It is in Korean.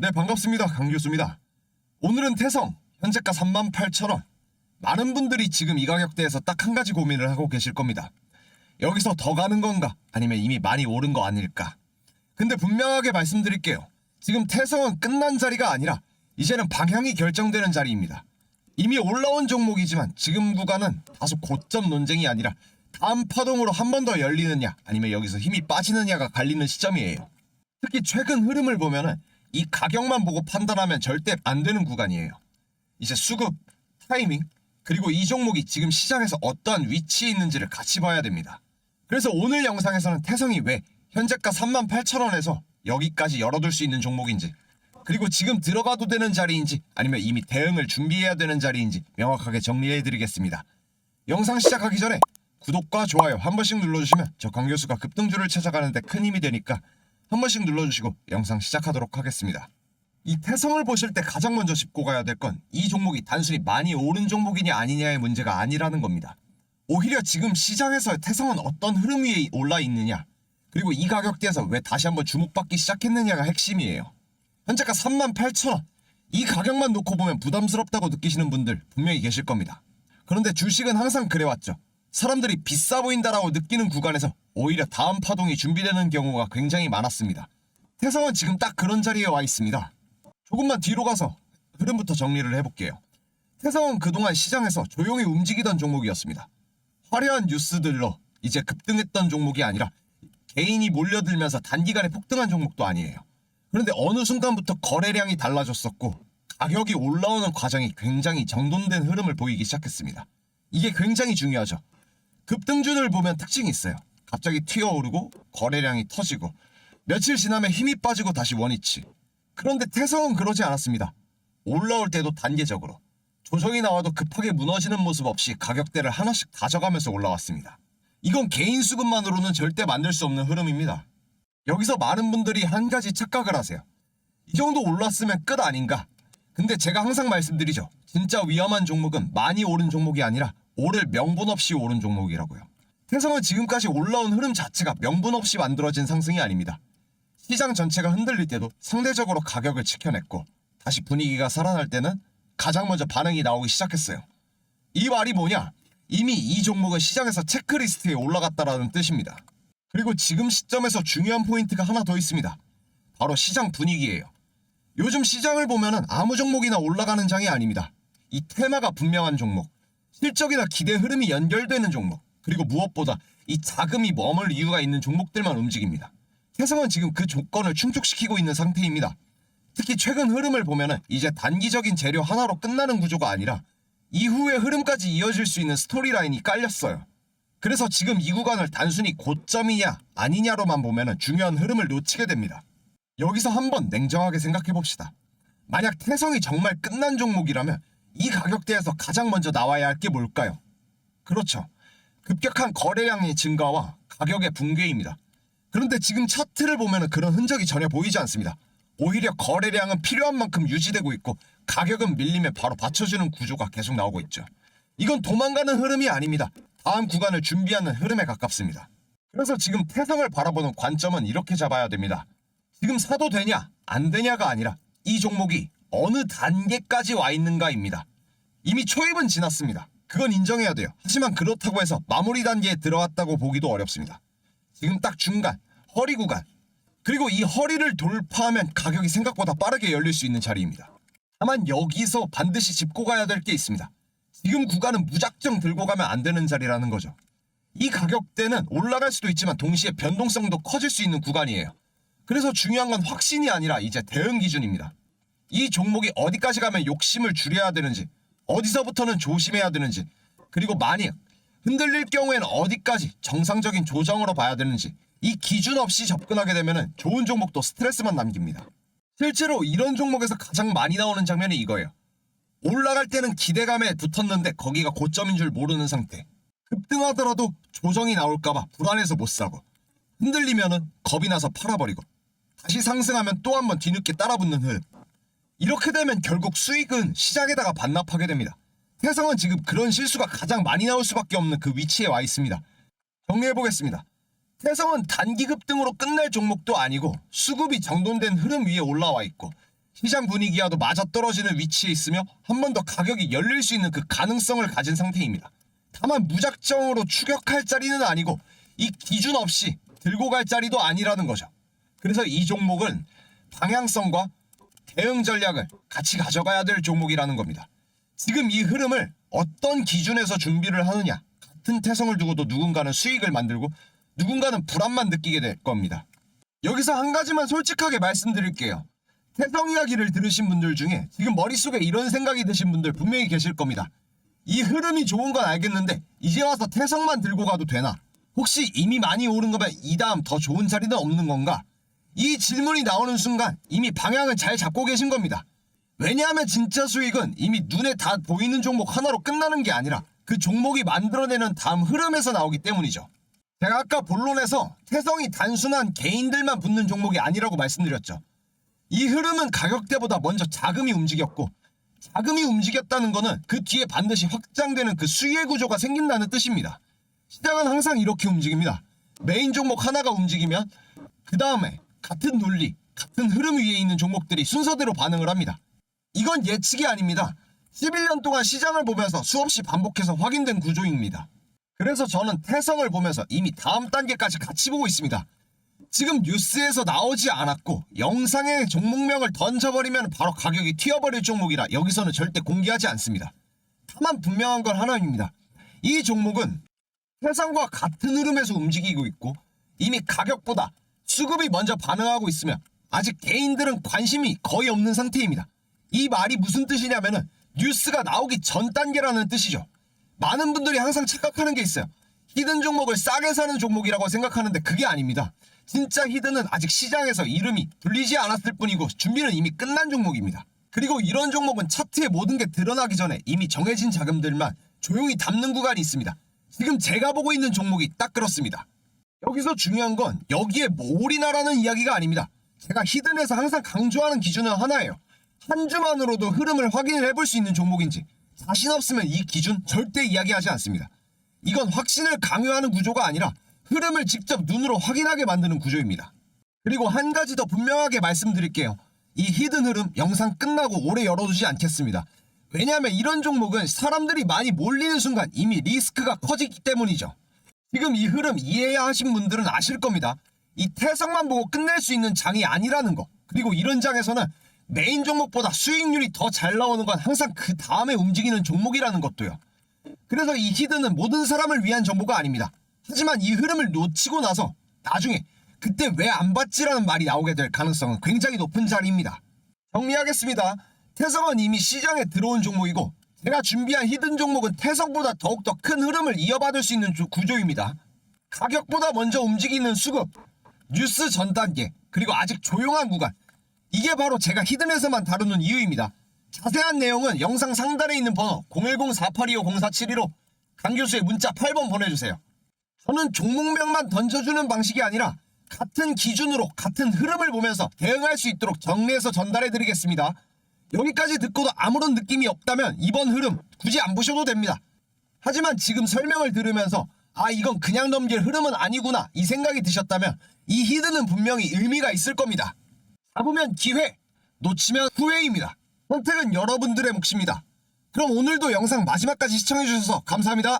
네, 반갑습니다. 강 교수입니다. 오늘은 태성, 현재가 38,000원. 많은 분들이 지금 이 가격대에서 딱 한 가지 고민을 하고 계실 겁니다. 여기서 더 가는 건가? 아니면 이미 많이 오른 거 아닐까? 근데 분명하게 말씀드릴게요. 지금 태성은 끝난 자리가 아니라 이제는 방향이 결정되는 자리입니다. 이미 올라온 종목이지만 지금 구간은 다소 고점 논쟁이 아니라 다음 파동으로 한 번 더 열리느냐 아니면 여기서 힘이 빠지느냐가 갈리는 시점이에요. 특히 최근 흐름을 보면은 이 가격만 보고 판단하면 절대 안 되는 구간이에요. 이제 수급, 타이밍, 그리고 이 종목이 지금 시장에서 어떠한 위치에 있는지를 같이 봐야 됩니다. 그래서 오늘 영상에서는 태성이 왜 현재가 38,000원에서 여기까지 열어둘 수 있는 종목인지 그리고 지금 들어가도 되는 자리인지 아니면 이미 대응을 준비해야 되는 자리인지 명확하게 정리해 드리겠습니다. 영상 시작하기 전에 구독과 좋아요 한 번씩 눌러주시면 저 강교수가 급등주를 찾아가는데 큰 힘이 되니까 한 번씩 눌러주시고 영상 시작하도록 하겠습니다. 이 태성을 보실 때 가장 먼저 짚고 가야 될 건 이 종목이 단순히 많이 오른 종목이냐 아니냐의 문제가 아니라는 겁니다. 오히려 지금 시장에서 태성은 어떤 흐름 위에 올라 있느냐 그리고 이 가격대에서 왜 다시 한번 주목받기 시작했느냐가 핵심이에요. 현재가 38,000원 이 가격만 놓고 보면 부담스럽다고 느끼시는 분들 분명히 계실 겁니다. 그런데 주식은 항상 그래왔죠. 사람들이 비싸 보인다라고 느끼는 구간에서 오히려 다음 파동이 준비되는 경우가 굉장히 많았습니다. 태성은 지금 딱 그런 자리에 와 있습니다. 조금만 뒤로 가서 흐름부터 정리를 해볼게요. 태성은 그동안 시장에서 조용히 움직이던 종목이었습니다. 화려한 뉴스들로 이제 급등했던 종목이 아니라 개인이 몰려들면서 단기간에 폭등한 종목도 아니에요. 그런데 어느 순간부터 거래량이 달라졌었고 가격이 올라오는 과정이 굉장히 정돈된 흐름을 보이기 시작했습니다. 이게 굉장히 중요하죠. 급등주를 보면 특징이 있어요. 갑자기 튀어오르고 거래량이 터지고 며칠 지나면 힘이 빠지고 다시 원위치. 그런데 태성은 그러지 않았습니다. 올라올 때도 단계적으로 조정이 나와도 급하게 무너지는 모습 없이 가격대를 하나씩 다져가면서 올라왔습니다. 이건 개인 수급만으로는 절대 만들 수 없는 흐름입니다. 여기서 많은 분들이 한 가지 착각을 하세요. 이 정도 올랐으면 끝 아닌가? 근데 제가 항상 말씀드리죠. 진짜 위험한 종목은 많이 오른 종목이 아니라 오를 명분 없이 오른 종목이라고요. 태성은 지금까지 올라온 흐름 자체가 명분 없이 만들어진 상승이 아닙니다. 시장 전체가 흔들릴 때도 상대적으로 가격을 지켜냈고 다시 분위기가 살아날 때는 가장 먼저 반응이 나오기 시작했어요. 이 말이 뭐냐? 이미 이 종목은 시장에서 체크리스트에 올라갔다라는 뜻입니다. 그리고 지금 시점에서 중요한 포인트가 하나 더 있습니다. 바로 시장 분위기예요. 요즘 시장을 보면은 아무 종목이나 올라가는 장이 아닙니다. 이 테마가 분명한 종목, 실적이나 기대 흐름이 연결되는 종목, 그리고 무엇보다 이 자금이 머물 이유가 있는 종목들만 움직입니다. 태성은 지금 그 조건을 충족시키고 있는 상태입니다. 특히 최근 흐름을 보면은 이제 단기적인 재료 하나로 끝나는 구조가 아니라 이후의 흐름까지 이어질 수 있는 스토리라인이 깔렸어요. 그래서 지금 이 구간을 단순히 고점이냐 아니냐로만 보면은 중요한 흐름을 놓치게 됩니다. 여기서 한번 냉정하게 생각해 봅시다. 만약 태성이 정말 끝난 종목이라면 이 가격대에서 가장 먼저 나와야 할 게 뭘까요? 그렇죠. 급격한 거래량의 증가와 가격의 붕괴입니다. 그런데 지금 차트를 보면 그런 흔적이 전혀 보이지 않습니다. 오히려 거래량은 필요한 만큼 유지되고 있고 가격은 밀리면 바로 받쳐주는 구조가 계속 나오고 있죠. 이건 도망가는 흐름이 아닙니다. 다음 구간을 준비하는 흐름에 가깝습니다. 그래서 지금 태성을 바라보는 관점은 이렇게 잡아야 됩니다. 지금 사도 되냐 안 되냐가 아니라 이 종목이 어느 단계까지 와 있는가입니다. 이미 초입은 지났습니다. 그건 인정해야 돼요. 하지만 그렇다고 해서 마무리 단계에 들어왔다고 보기도 어렵습니다. 지금 딱 중간 허리 구간 그리고 이 허리를 돌파하면 가격이 생각보다 빠르게 열릴 수 있는 자리입니다. 다만 여기서 반드시 짚고 가야 될 게 있습니다. 지금 구간은 무작정 들고 가면 안 되는 자리라는 거죠. 이 가격대는 올라갈 수도 있지만 동시에 변동성도 커질 수 있는 구간이에요. 그래서 중요한 건 확신이 아니라 이제 대응 기준입니다. 이 종목이 어디까지 가면 욕심을 줄여야 되는지, 어디서부터는 조심해야 되는지, 그리고 만약 흔들릴 경우에는 어디까지 정상적인 조정으로 봐야 되는지 이 기준 없이 접근하게 되면 좋은 종목도 스트레스만 남깁니다. 실제로 이런 종목에서 가장 많이 나오는 장면이 이거예요. 올라갈 때는 기대감에 붙었는데 거기가 고점인 줄 모르는 상태. 급등하더라도 조정이 나올까봐 불안해서 못 사고 흔들리면은 겁이 나서 팔아버리고 다시 상승하면 또 한 번 뒤늦게 따라붙는 흐름. 이렇게 되면 결국 수익은 시장에다가 반납하게 됩니다. 태성은 지금 그런 실수가 가장 많이 나올 수밖에 없는 그 위치에 와 있습니다. 정리해 보겠습니다. 태성은 단기 급등으로 끝날 종목도 아니고 수급이 정돈된 흐름 위에 올라와 있고 시장 분위기와도 맞아떨어지는 위치에 있으며 한 번 더 가격이 열릴 수 있는 그 가능성을 가진 상태입니다. 다만 무작정으로 추격할 자리는 아니고 이 기준 없이 들고 갈 자리도 아니라는 거죠. 그래서 이 종목은 방향성과 대응 전략을 같이 가져가야 될 종목이라는 겁니다. 지금 이 흐름을 어떤 기준에서 준비를 하느냐 같은 태성을 두고도 누군가는 수익을 만들고 누군가는 불안만 느끼게 될 겁니다. 여기서 한 가지만 솔직하게 말씀드릴게요. 태성 이야기를 들으신 분들 중에 지금 머릿속에 이런 생각이 드신 분들 분명히 계실 겁니다. 이 흐름이 좋은 건 알겠는데 이제 와서 태성만 들고 가도 되나? 혹시 이미 많이 오른 거면 이 다음 더 좋은 자리는 없는 건가? 이 질문이 나오는 순간 이미 방향을 잘 잡고 계신 겁니다. 왜냐하면 진짜 수익은 이미 눈에 다 보이는 종목 하나로 끝나는 게 아니라 그 종목이 만들어내는 다음 흐름에서 나오기 때문이죠. 제가 아까 본론에서 태성이 단순한 개인들만 붙는 종목이 아니라고 말씀드렸죠. 이 흐름은 가격대보다 먼저 자금이 움직였고 자금이 움직였다는 거는 그 뒤에 반드시 확장되는 그 수혜 구조가 생긴다는 뜻입니다. 시장은 항상 이렇게 움직입니다. 메인 종목 하나가 움직이면 그 다음에 같은 논리, 같은 흐름 위에 있는 종목들이 순서대로 반응을 합니다. 이건 예측이 아닙니다. 11년 동안 시장을 보면서 수없이 반복해서 확인된 구조입니다. 그래서 저는 태성을 보면서 이미 다음 단계까지 같이 보고 있습니다. 지금 뉴스에서 나오지 않았고 영상에 종목명을 던져버리면 바로 가격이 튀어버릴 종목이라 여기서는 절대 공개하지 않습니다. 다만 분명한 건 하나입니다. 이 종목은 세상과 같은 흐름에서 움직이고 있고 이미 가격보다 수급이 먼저 반응하고 있으며 아직 개인들은 관심이 거의 없는 상태입니다. 이 말이 무슨 뜻이냐면은 뉴스가 나오기 전 단계라는 뜻이죠. 많은 분들이 항상 착각하는 게 있어요. 히든 종목을 싸게 사는 종목이라고 생각하는데 그게 아닙니다. 진짜 히든은 아직 시장에서 이름이 불리지 않았을 뿐이고 준비는 이미 끝난 종목입니다. 그리고 이런 종목은 차트에 모든 게 드러나기 전에 이미 정해진 자금들만 조용히 담는 구간이 있습니다. 지금 제가 보고 있는 종목이 딱 그렇습니다. 여기서 중요한 건 여기에 몰이나라는 이야기가 아닙니다. 제가 히든에서 항상 강조하는 기준은 하나예요. 한 주만으로도 흐름을 확인을 해볼 수 있는 종목인지 자신 없으면 이 기준 절대 이야기하지 않습니다. 이건 확신을 강요하는 구조가 아니라 흐름을 직접 눈으로 확인하게 만드는 구조입니다. 그리고 한 가지 더 분명하게 말씀드릴게요. 이 히든 흐름 영상 끝나고 오래 열어두지 않겠습니다. 왜냐하면 이런 종목은 사람들이 많이 몰리는 순간 이미 리스크가 커지기 때문이죠. 지금 이 흐름 이해해야 하신 분들은 아실 겁니다. 이 태성만 보고 끝낼 수 있는 장이 아니라는 거. 그리고 이런 장에서는 메인 종목보다 수익률이 더 잘 나오는 건 항상 그 다음에 움직이는 종목이라는 것도요. 그래서 이 히든은 모든 사람을 위한 정보가 아닙니다. 하지만 이 흐름을 놓치고 나서 나중에 그때 왜 안 봤지라는 말이 나오게 될 가능성은 굉장히 높은 자리입니다. 정리하겠습니다. 태성은 이미 시장에 들어온 종목이고 제가 준비한 히든 종목은 태성보다 더욱더 큰 흐름을 이어받을 수 있는 조- 구조입니다. 가격보다 먼저 움직이는 수급, 뉴스 전 단계, 그리고 아직 조용한 구간. 이게 바로 제가 히든에서만 다루는 이유입니다. 자세한 내용은 영상 상단에 있는 번호 010-4825-0472로 강 교수의 문자 8번 보내주세요. 저는 종목명만 던져주는 방식이 아니라 같은 기준으로 같은 흐름을 보면서 대응할 수 있도록 정리해서 전달해 드리겠습니다. 여기까지 듣고도 아무런 느낌이 없다면 이번 흐름 굳이 안 보셔도 됩니다. 하지만 지금 설명을 들으면서 아 이건 그냥 넘길 흐름은 아니구나 이 생각이 드셨다면 이 히든은 분명히 의미가 있을 겁니다. 잡으면 기회, 놓치면 후회입니다. 선택은 여러분들의 몫입니다. 그럼 오늘도 영상 마지막까지 시청해주셔서 감사합니다.